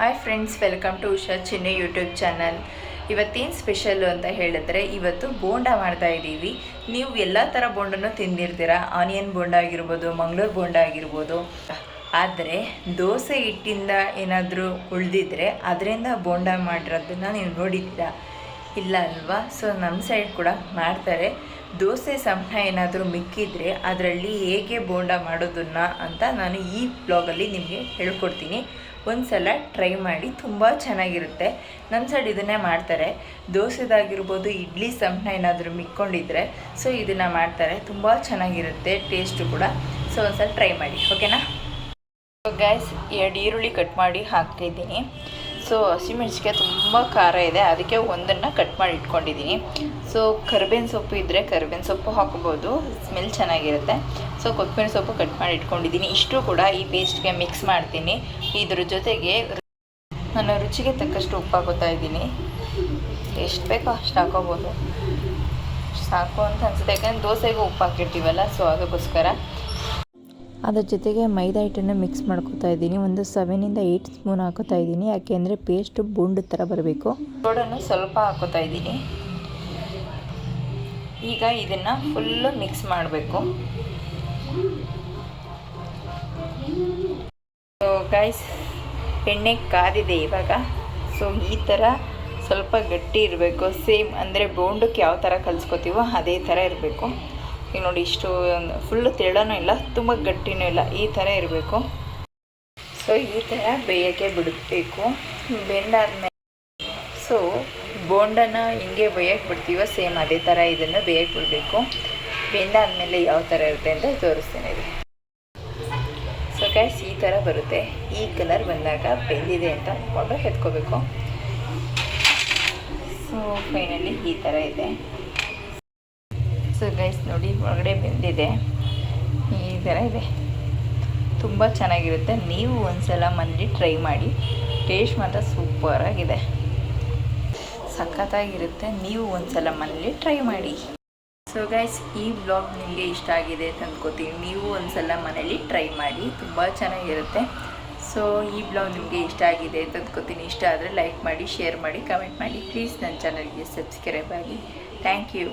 Hi friends welcome to Usha Chinne YouTube channel ಇವತ್ತೇನು special ಅಂತ ಹೇಳಿದ್ರೆ ಇವತ್ತು ಬೋಂಡ ಮಾಡ್ತಾ ಇದ್ದೀವಿ. ನೀವು ಎಲ್ಲ ಥರ ಬೋಂಡನ್ನು ತಿಂದಿರ್ತೀರ? ಆನಿಯನ್ ಬೋಂಡ ಆಗಿರ್ಬೋದು, ಮಂಗಳೂರು ಬೋಂಡ ಆಗಿರ್ಬೋದು. ಆದರೆ ದೋಸೆ ಹಿಟ್ಟಿಂದ ಏನಾದರೂ ಉಳಿದಿದ್ರೆ ಅದರಿಂದ ಬೋಂಡ ಮಾಡಿರೋದನ್ನು ನೀವು ನೋಡಿದ್ದೀರಾ? ಇಲ್ಲ ಅಲ್ವಾ? ಸೊ ನಮ್ಮ ಸೈಡ್ ಕೂಡ ಮಾಡ್ತಾರೆ. ದೋಸೆ ಸಂಪ್ನ ಏನಾದರೂ ಮಿಕ್ಕಿದ್ರೆ ಅದರಲ್ಲಿ ಹೇಗೆ ಬೋಂಡ ಮಾಡೋದನ್ನ ಅಂತ ನಾನು ಈ ಬ್ಲಾಗಲ್ಲಿ ನಿಮಗೆ ಹೇಳ್ಕೊಡ್ತೀನಿ. ಒಂದು ಸಲ ಟ್ರೈ ಮಾಡಿ ತುಂಬ ಚೆನ್ನಾಗಿರುತ್ತೆ. ನಮ್ಮ ಸೈಡ್ ಇದನ್ನೇ ಮಾಡ್ತಾರೆ. ದೋಸೆದಾಗಿರ್ಬೋದು, ಇಡ್ಲಿ ಸಂಪ್ನ ಏನಾದರೂ ಮಿಕ್ಕೊಂಡಿದ್ರೆ ಸೊ ಇದನ್ನು ಮಾಡ್ತಾರೆ. ತುಂಬ ಚೆನ್ನಾಗಿರುತ್ತೆ ಟೇಸ್ಟು ಕೂಡ. ಸೊ ಒಂದು ಸಲ ಟ್ರೈ ಮಾಡಿ ಓಕೆನಾ ಗ್ಯಾಸ್ ಎರಡು ಈರುಳ್ಳಿ ಕಟ್ ಮಾಡಿ ಹಾಕ್ತಿದ್ದೀನಿ ಸೊ ಹಸಿಮೆಣ್ಸಿಕಾಯಿ ತುಂಬ ಖಾರ ಇದೆ. ಅದಕ್ಕೆ ಒಂದನ್ನು ಕಟ್ ಮಾಡಿ ಇಟ್ಕೊಂಡಿದ್ದೀನಿ. ಸೊ ಕರ್ಬೇವಿನ ಸೊಪ್ಪು ಇದ್ದರೆ ಕರ್ಬೇವಿನ ಸೊಪ್ಪು ಹಾಕ್ಬೋದು. ಸ್ಮೆಲ್ ಚೆನ್ನಾಗಿರುತ್ತೆ. ಸೊ ಕೊತ್ತಂಬರಿ ಸೊಪ್ಪು ಕಟ್ ಮಾಡಿ ಇಟ್ಕೊಂಡಿದ್ದೀನಿ. ಇಷ್ಟು ಕೂಡ ಈ ಪೇಸ್ಟ್ಗೆ ಮಿಕ್ಸ್ ಮಾಡ್ತೀನಿ. ಇದ್ರ ಜೊತೆಗೆ ನಾನು ರುಚಿಗೆ ತಕ್ಕಷ್ಟು ಉಪ್ಪು ಹಾಕೋತಾ ಇದ್ದೀನಿ. ಎಷ್ಟು ಬೇಕೋ ಅಷ್ಟು ಹಾಕೋಬೋದು. ಸಾಕು ಅಂತ ಅನ್ಸುತ್ತೆ. ಯಾಕಂದ್ರೆ ದೋಸೆಗೂ ಉಪ್ಪು ಹಾಕಿರ್ತೀವಲ್ಲ ಸೊ ಅದಕ್ಕೋಸ್ಕರ. ಅದ್ರ ಜೊತೆಗೆ ಮೈದಾ ಹಿಟ್ಟನ್ನು ಮಿಕ್ಸ್ ಮಾಡ್ಕೊತಾ ಇದ್ದೀನಿ. ಒಂದು ಸೆವೆನಿಂದ ಏಯ್ಟ್ ಸ್ಪೂನ್ ಹಾಕೋತಾ ಇದ್ದೀನಿ. ಯಾಕೆಂದರೆ ಪೇಸ್ಟು ಬುಂಡ್ ಥರ ಬರಬೇಕು. ಸೋಡನ್ನು ಸ್ವಲ್ಪ ಹಾಕೋತಾ ಇದ್ದೀನಿ. ಈಗ ಇದನ್ನು ಫುಲ್ಲು ಮಿಕ್ಸ್ ಮಾಡಬೇಕು. ಗೈಸ್ ಎಣ್ಣೆ ಕಾದಿದೆ ಇವಾಗ. ಸೊ ಈ ಥರ ಸ್ವಲ್ಪ ಗಟ್ಟಿ ಇರಬೇಕು. ಸೇಮ್ ಅಂದರೆ ಬೋಂಡಕ್ಕೆ ಯಾವ ಥರ ಕಲಿಸ್ಕೋತೀವೋ ಅದೇ ಥರ ಇರಬೇಕು. ಈಗ ನೋಡಿ ಇಷ್ಟು ಫುಲ್ಲು ತೆಳ್ಳನೂ ಇಲ್ಲ, ತುಂಬ ಗಟ್ಟಿನೂ ಇಲ್ಲ, ಈ ಥರ ಇರಬೇಕು. ಸೊ ಈ ಥರ ಬೇಯೋಕ್ಕೆ ಬಿಡಬೇಕು. ಬೆಂದಾದ್ಮೇಲೆ ಸೊ ಬೋಂಡನ ಹಿಂಗೆ ಬೇಯಕ್ಕೆ ಬಿಡ್ತೀವೋ ಸೇಮ್ ಅದೇ ಥರ ಇದನ್ನು ಬೇಯಕ್ಕೆ ಬಿಡಬೇಕು. ಬೆಂದಾದಮೇಲೆ ಯಾವ ಥರ ಇರುತ್ತೆ ಅಂತ ತೋರಿಸ್ತೇನೆ ಇದು ಸೊ ಗ್ಯಾಸ್ ಈ ಥರ ಬರುತ್ತೆ. ಈ ಕಲರ್ ಬಂದಾಗ ಬೆಂದಿದೆ ಅಂತ ಅಂದ್ಕೊಂಡು ಎತ್ಕೋಬೇಕು. ಸೊ ಫೈನಲಿ ಈ ಥರ ಇದೆ. ಸೊ ಗೈಸ್ ನೋಡಿ, ಒಳಗಡೆ ಬೆಂದಿದೆ. ಈ ಥರ ಇದೆ. ತುಂಬ ಚೆನ್ನಾಗಿರುತ್ತೆ. ನೀವು ಒಂದ್ಸಲ ಮನೇಲಿ ಟ್ರೈ ಮಾಡಿ ಟೇಸ್ಟ್ ಮಾತ್ರ ಸೂಪರಾಗಿದೆ ಸಖತ್ತಾಗಿರುತ್ತೆ. ನೀವು ಒಂದ್ಸಲ ಮನೇಲಿ ಟ್ರೈ ಮಾಡಿ. ಸೊ ಗೈಸ್ ಈ ಬ್ಲಾಗ್ ನಿಮಗೆ ಇಷ್ಟ ಆಗಿದೆ ಅಂತ ಅಂದ್ಕೋತೀನಿ ನೀವು ಒಂದ್ಸಲ ಮನೇಲಿ ಟ್ರೈ ಮಾಡಿ, ತುಂಬ ಚೆನ್ನಾಗಿರುತ್ತೆ. ಸೊ ಈ ಬ್ಲಾಗ್ ನಿಮಗೆ ಇಷ್ಟ ಆಗಿದೆ ಅಂತ ಅಂದ್ಕೋತೀನಿ ಇಷ್ಟ ಆದರೆ ಲೈಕ್ ಮಾಡಿ ಶೇರ್ ಮಾಡಿ ಕಮೆಂಟ್ ಮಾಡಿ. ಪ್ಲೀಸ್ ನನ್ನ ಚಾನಲ್ಗೆ ಸಬ್ಸ್ಕ್ರೈಬ್ ಆಗಿ. Thank you